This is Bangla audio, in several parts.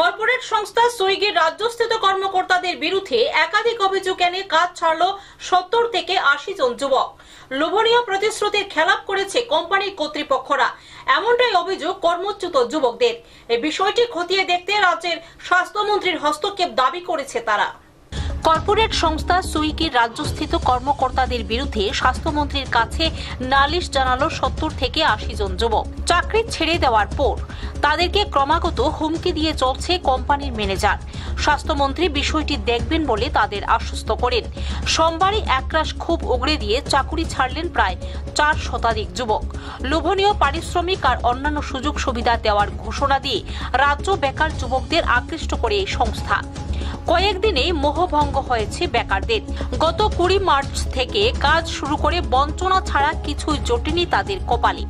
কর্পোরেট সংস্থা সুইগির রাজ্যস্থিত কর্মকর্তাদের বিরুদ্ধে একাধিক অভিযোগ এনে কাজ ছাড়ল সত্তর থেকে আশি জন যুবক। লোভনীয় প্রতিশ্রুতির খেলাপ করেছে কোম্পানির কর্তৃপক্ষরা। এমনটাই অভিযোগ কর্মচ্যুত যুবকদের। এই বিষয়টি খতিয়ে দেখতে রাজ্যের স্বাস্থ্যমন্ত্রীর হস্তক্ষেপ দাবি করেছে তারা। কর্পোরেট সংস্থা সুইগির রাজ্যস্থিত কর্মকর্তাদের বিরুদ্ধে স্বাস্থ্যমন্ত্রীর কাছে নালিশ জানালো সত্তর থেকে আশি জন যুবক। চাকরি ছেড়ে দেওয়ার পর তাদেরকে ক্রমাগত হুমকি দিয়ে চলছে কোম্পানির ম্যানেজার। স্বাস্থ্যমন্ত্রী বিষয়টি দেখবেন বলে তাদের আশ্বস্ত করেন। সোমবারই একরাশ খুব উগড়ে দিয়ে চাকুরি ছাড়লেন প্রায় চার শতাধিক যুবক। লোভনীয় পারিশ্রমিক আর অন্যান্য সুযোগ সুবিধা দেওয়ার ঘোষণা দিয়ে রাজ্য বেকার যুবকদের আকৃষ্ট করে এই সংস্থা। কয়েকদিনেই মোহভঙ্গ হয়েছে বেকারদের। গত কুড়ি মার্চ থেকে কাজ শুরু করে বঞ্চনা ছাড়া কিছুই জটেনি তাদের কপালে।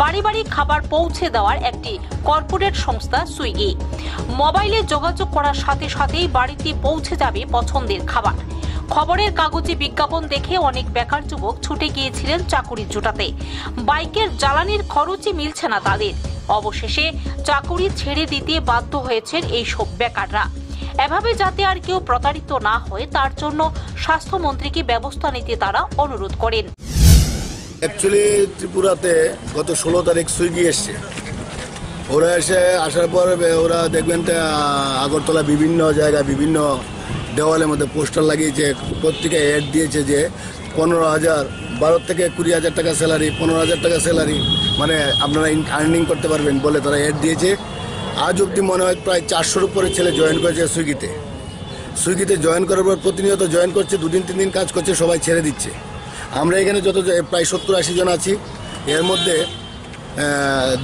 বাড়ি বাড়ি খাবার পৌঁছে দেওয়ার একটি কর্পোরেট সংস্থা সুইগি। মোবাইলে যোগাযোগ করার সাথে সাথেই বাড়িতে পৌঁছে যাবে পছন্দের খাবার। খবরের কাগজে বিজ্ঞাপন দেখে অনেক বেকার যুবক ছুটে গিয়েছিলেন চাকুরি জোটাতে। বাইকের জ্বালানির খরচই মিলছে না তাদের। অবশেষে চাকুরি ছেড়ে দিতে বাধ্য হয়েছেন এইসব বেকাররা। এভাবে যাতে আর কেউ প্রতারিত না হয়, তার জন্য স্বাস্থ্যমন্ত্রীকে ব্যবস্থা নিতে তারা অনুরোধ করেন। অ্যাকচুয়ালি ত্রিপুরাতে গত ষোলো তারিখ সুইগি এসছে। ওরা এসে আসার পর, ওরা দেখবেন আগরতলা বিভিন্ন জায়গায়, বিভিন্ন দেওয়ালের মধ্যে পোস্টার লাগিয়েছে পত্রিকায় অ্যাড দিয়েছে যে পনেরো হাজার, বারো থেকে কুড়ি হাজার টাকা স্যালারি পনেরো হাজার টাকা স্যালারি মানে আপনারা আর্নিং করতে পারবেন বলে তারা অ্যাড দিয়েছে। আজ অবধি মনে হয় প্রায় চারশোর উপরে ছেলে জয়েন করেছে সুইগিতে। সুইগিতে জয়েন করার পর প্রতিনিয়ত জয়েন করছে, দুদিন, তিন দিন কাজ করছে, সবাই ছেড়ে দিচ্ছে। আমরা এখানে যত প্রায় সত্তর, আশি জন আছি। এর মধ্যে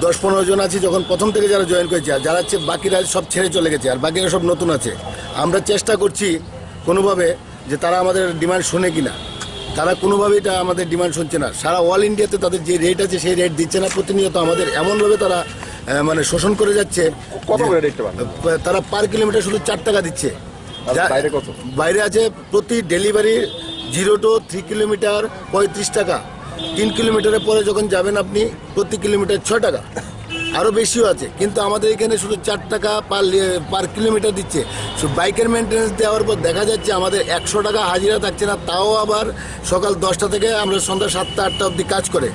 দশ, পনেরো জন আছি যখন প্রথম থেকে যারা জয়েন করেছে, আর যারা বাকিরা সব ছেড়ে চলে গেছে, আর বাকিরা সব নতুন আছে। আমরা চেষ্টা করছি কোনোভাবে যে তারা আমাদের ডিমান্ড শোনে কিনা। তারা কোনোভাবেই এটা আমাদের ডিমান্ড শুনছে না। সারা অল ইন্ডিয়াতে তাদের যে রেট আছে, সেই রেট দিচ্ছে না। প্রতিনিয়ত আমাদের এমনভাবে তারা মানে শোষণ করে যাচ্ছে। কত করে রেটটা তারা পার কিলোমিটার শুধু চার টাকা দিচ্ছে। বাইরে কত? বাইরে আছে প্রতি delivery zero two three kilometre পঁয়ত্রিশ টাকা। তিন কিলোমিটারের পরে যখন যাবেন আপনি প্রতি কিলোমিটার ছ টাকা। আরও বেশিও আছে। কিন্তু আমাদের এখানে শুধু চার টাকা পার পার কিলোমিটার দিচ্ছে। শুধু বাইকের মেনটেন্স দেওয়ার পর দেখা যাচ্ছে আমাদের একশো টাকা হাজিরা থাকছে না। তাও আবার সকাল দশটা থেকে আমরা সন্ধ্যা সাতটা আটটা অবধি কাজ করে।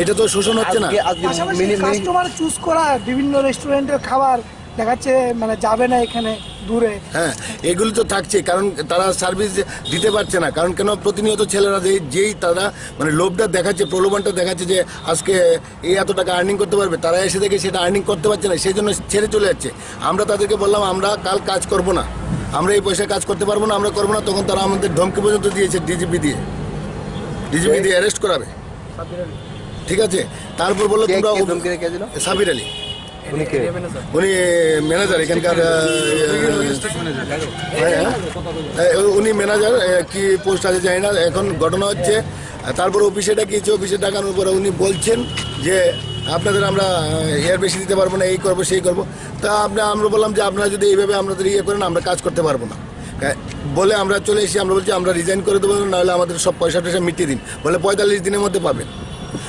এটা তো শোষণ হচ্ছে না। আজকে কাস্টমার চুজ করা বিভিন্ন রেস্টুরেন্টের খাবার দেখাচ্ছে মানে যাবে না এখানে দূরে। হ্যাঁ এগুলি তো থাকছে কারণ তারা সার্ভিস দিতে পারছে না। কারণ কেন? প্রতিনিয়ত ছেলেরা যেই যেই তারা মানে লোভটা দেখাচ্ছে প্রলোভনটা দেখাচ্ছে যে আজকে এই এত টাকা আর্নিং করতে পারবে তারা এসে দেখে সেটা আর্নিং করতে পারছে না সেই জন্য ছেড়ে চলে যাচ্ছে। আমরা তাদেরকে বললাম আমরা কাল কাজ করব না। আমরা এই পয়সায় কাজ করতে পারব না আমরা করব না। তখন তারা আমাদের ধমকি পর্যন্ত দিয়েছে ডিজিপি দিয়ে। ডিজিপি দিয়ে অ্যারেস্ট করাবে। ঠিক আছে? তারপর বলল তোমরা? সাবির আলী। উনি ম্যানেজার এখানকার হ্যাঁ, উনি ম্যানেজার কি পোস্ট আছে জানি না। এখন ঘটনা হচ্ছে তারপর অফিসে ডাকিয়েছে অফিসে ডাকানোর পরে উনি বলছেন যে আপনাদের আমরা এর বেশি দিতে পারব না এই করব সেই করব। তা আমরা আমরা বললাম যে আপনারা যদি এইভাবে আপনাদের ইয়ে করেন আমরা কাজ করতে পারব না। বলে আমরা চলে এসেছি আমরা বলছি আমরা রিজাইন করে দেবো নাহলে আমাদের সব পয়সা টয়সা মিটিয়ে দিন। বলে পঁয়তাল্লিশ দিনের মধ্যে পাবেন।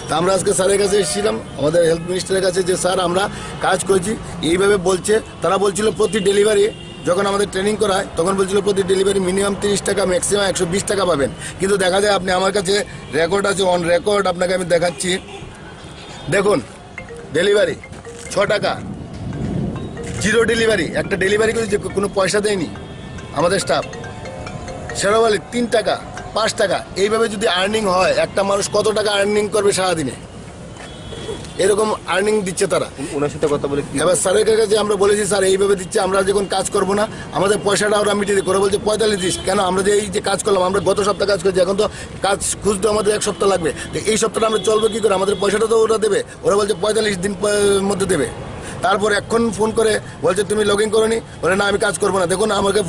তা আমরা আজকে স্যারের কাছে এসেছিলাম, আমাদের হেলথ মিনিস্টারের কাছে যে, স্যার, আমরা কাজ করেছি। এইভাবে বলছে, তারা বলছিল প্রতি ডেলিভারি যখন আমাদের ট্রেনিং করায়, তখন বলছিল প্রতি ডেলিভারি মিনিমাম তিরিশ টাকা ম্যাক্সিমাম একশো বিশ টাকা পাবেন। কিন্তু দেখা যায় আপনি আমার কাছে রেকর্ড আছে অন রেকর্ড আপনাকে আমি দেখাচ্ছি। দেখুন ডেলিভারি ছ টাকা। জিরো ডেলিভারি একটা ডেলিভারি করে যে কোনো পয়সা দেয়নি আমাদের স্টাফ শেরোবালি তিন টাকা। পাঁচ টাকা। এইভাবে যদি আর্নিং হয় একটা মানুষ কত টাকা আর্নিং করবে সারাদিনে? এরকম আর্নিং দিচ্ছে তারা। ওনার সাথে কথা বলে এবার স্যারের কাছে আমরা বলেছি স্যার এইভাবে দিচ্ছে আমরা যখন কাজ করব না আমাদের পয়সাটা ওরা মিটিয়ে দিই করে বলছে পঁয়তাল্লিশ দিস। কেন? আমরা যে এই যে কাজ করলাম আমরা গত সপ্তাহ কাজ করছি এখন তো কাজ খুঁজতে আমাদের এক সপ্তাহ লাগবে। তো এই সপ্তাহটা আমরা চলবে কি করে? আমাদের পয়সাটা তো ওরা দেবে। ওরা বলছে পঁয়তাল্লিশ দিন মধ্যে দেবে। তারপর এখন ফোন করে বলছে তুমি লগ ইন করোনি? বলে না আমি কাজ করব না। দেখুন আমাকে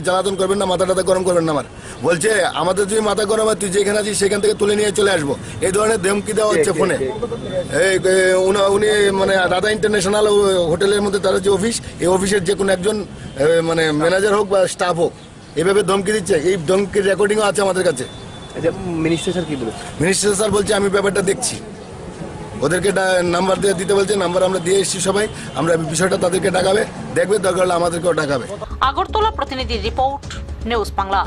জ্বালাতন করবেন না মাথা টাথা গরম করবেন না আমার। বলছে আমাদের যদি মাথা গরম হয় তুই যেখানে আছিস সেখান থেকে তুলে নিয়ে চলে আসব। এই ধরনের ধমকি দেওয়া হচ্ছে ফোনে। এই উনা- উনি মানে দাদা ইন্টারন্যাশনাল হোটেলের মধ্যে তার যে অফিস এই অফিসের যে কোনো একজন মানে ম্যানেজার হোক বা স্টাফ হোক এভাবে ধমকি দিচ্ছে। এই ধমকির রেকর্ডিংও আছে আমাদের কাছে। আচ্ছা মিনিস্টার স্যার কি বলেছে? মিনিস্টার স্যার বলছে আমি ব্যাপারটা দেখছি। ওদেরকে নাম্বার দিয়ে দিতে বলছে নাম্বার আমরা দিয়ে এসেছি সবাই। আমরা বিষয়টা তাদেরকে ডাকাবে, দেখবে দরকার হলে আমাদেরকেও ডাকাবে। আগরতলা প্রতিনিধি রিপোর্ট, নিউজ বাংলা।